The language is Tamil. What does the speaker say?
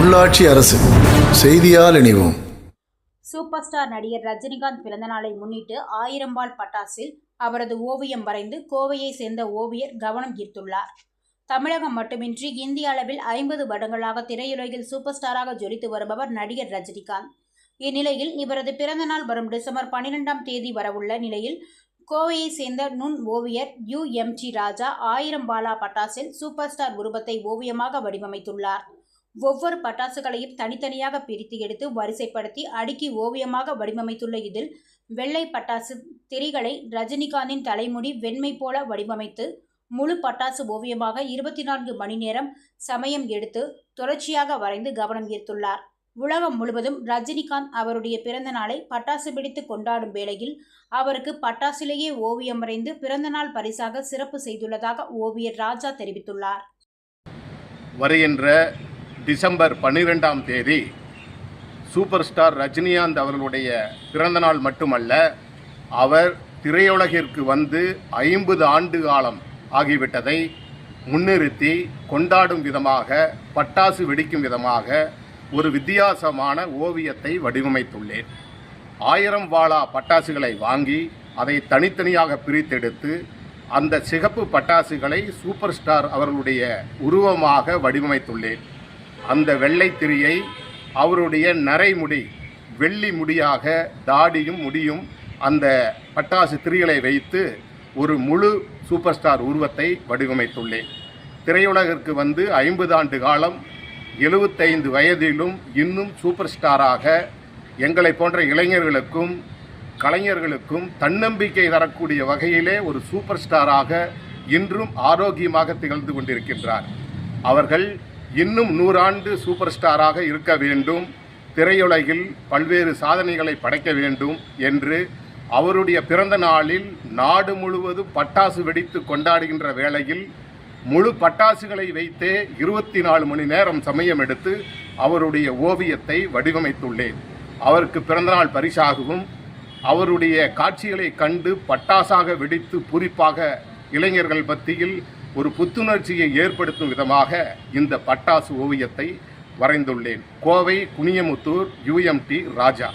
உள்ளாட்சி அரசு. செய்தியால் இணைவோம். சூப்பர் ஸ்டார் நடிகர் ரஜினிகாந்த் பிறந்தநாளை முன்னிட்டு ஆயிரம் பால் பட்டாசில் அவரது ஓவியம் வரைந்து கோவையை சேர்ந்த ஓவியர் கவனம் ஈர்த்துள்ளார். தமிழகம் மட்டுமின்றி இந்திய அளவில் ஐம்பது வருடங்களாக திரையுலகில் சூப்பர் ஸ்டாராக ஜொலித்து வருபவர் நடிகர் ரஜினிகாந்த். இந்நிலையில் இவரது பிறந்தநாள் வரும் டிசம்பர் பன்னிரெண்டாம் தேதி வரவுள்ள நிலையில் கோவையை சேர்ந்த நுண் ஓவியர் யு எம் டி ராஜா ஆயிரம் பாலா பட்டாசில் சூப்பர் ஸ்டார் உருவத்தை ஓவியமாக வடிவமைத்துள்ளார். ஒவ்வொரு பட்டாசுகளையும் தனித்தனியாக பிரித்து எடுத்து வரிசைப்படுத்தி அடுக்கி ஓவியமாக வடிவமைத்துள்ள இதில் வெள்ளை பட்டாசு திரிகளை ரஜினிகாந்தின் தலைமுடி வெண்மை போல வடிவமைத்து முழு பட்டாசு ஓவியமாக இருபத்தி நான்கு மணி நேரம் சமயம் எடுத்து தொடர்ச்சியாக வரைந்து கவனம் ஈர்த்துள்ளார். உலகம் முழுவதும் ரஜினிகாந்த் அவருடைய பிறந்த நாளை பட்டாசு பிடித்து கொண்டாடும் வேளையில் அவருக்கு பட்டாசிலேயே ஓவியம் வரைந்து பிறந்தநாள் பரிசாக சிறப்பு செய்துள்ளதாக ஓவியர் ராஜா தெரிவித்துள்ளார். வருகின்ற டிசம்பர் பன்னிரெண்டாம் தேதி சூப்பர் ஸ்டார் ரஜினிகாந்த் அவர்களுடைய பிறந்தநாள் மட்டுமல்ல அவர் திரையுலகிற்கு வந்து ஐம்பது ஆண்டு காலம் ஆகிவிட்டதை முன்னிறுத்தி கொண்டாடும் விதமாக பட்டாசு வெடிக்கும் விதமாக ஒரு வித்தியாசமான ஓவியத்தை வடிவமைத்துள்ளேன். ஆயிரம் வாழா பட்டாசுகளை வாங்கி அதை தனித்தனியாக பிரித்தெடுத்து அந்த சிகப்பு பட்டாசுகளை சூப்பர் ஸ்டார் அவர்களுடைய உருவமாக வடிவமைத்துள்ளேன். அந்த வெள்ளை திரியை அவருடைய நரைமுடி வெள்ளி முடியாக தாடியும் முடியும் அந்த பட்டாசு திரிகளை வைத்து ஒரு முழு சூப்பர் ஸ்டார் உருவத்தை வடிவமைத்துள்ளேன். திரையுலகிற்கு வந்து ஐம்பது ஆண்டு காலம் எழுபத்தைந்து வயதிலும் இன்னும் சூப்பர் ஸ்டாராக எங்களை போன்ற இளைஞர்களுக்கும் கலைஞர்களுக்கும் தன்னம்பிக்கை தரக்கூடிய வகையிலே ஒரு சூப்பர் ஸ்டாராக இன்றும் ஆரோக்கியமாக திகழ்ந்து கொண்டிருக்கின்றார். அவர்கள் இன்னும் நூறாண்டு சூப்பர் ஸ்டாராக இருக்க வேண்டும். திரையுலகில் பல்வேறு சாதனைகளை படைக்க வேண்டும் என்று அவருடைய பிறந்த நாளில் நாடு முழுவதும் பட்டாசு வெடித்து கொண்டாடுகின்ற வேளையில் முழு பட்டாசுகளை வைத்தே இருபத்தி நாலு மணி நேரம் சமயம் எடுத்து அவருடைய ஓவியத்தை வடிவமைத்துள்ளேன். அவருக்கு பிறந்தநாள் பரிசாகவும் அவருடைய காட்சிகளை கண்டு பட்டாசாக வெடித்து பூரிப்பாக இளைஞர்கள் மத்தியில் ஒரு புத்துணர்ச்சியை ஏற்படுத்தும் விதமாக இந்த பட்டாசு ஓவியத்தை வரைந்துள்ளேன். கோவை குனியமுத்தூர் யுஎம்டி ராஜா.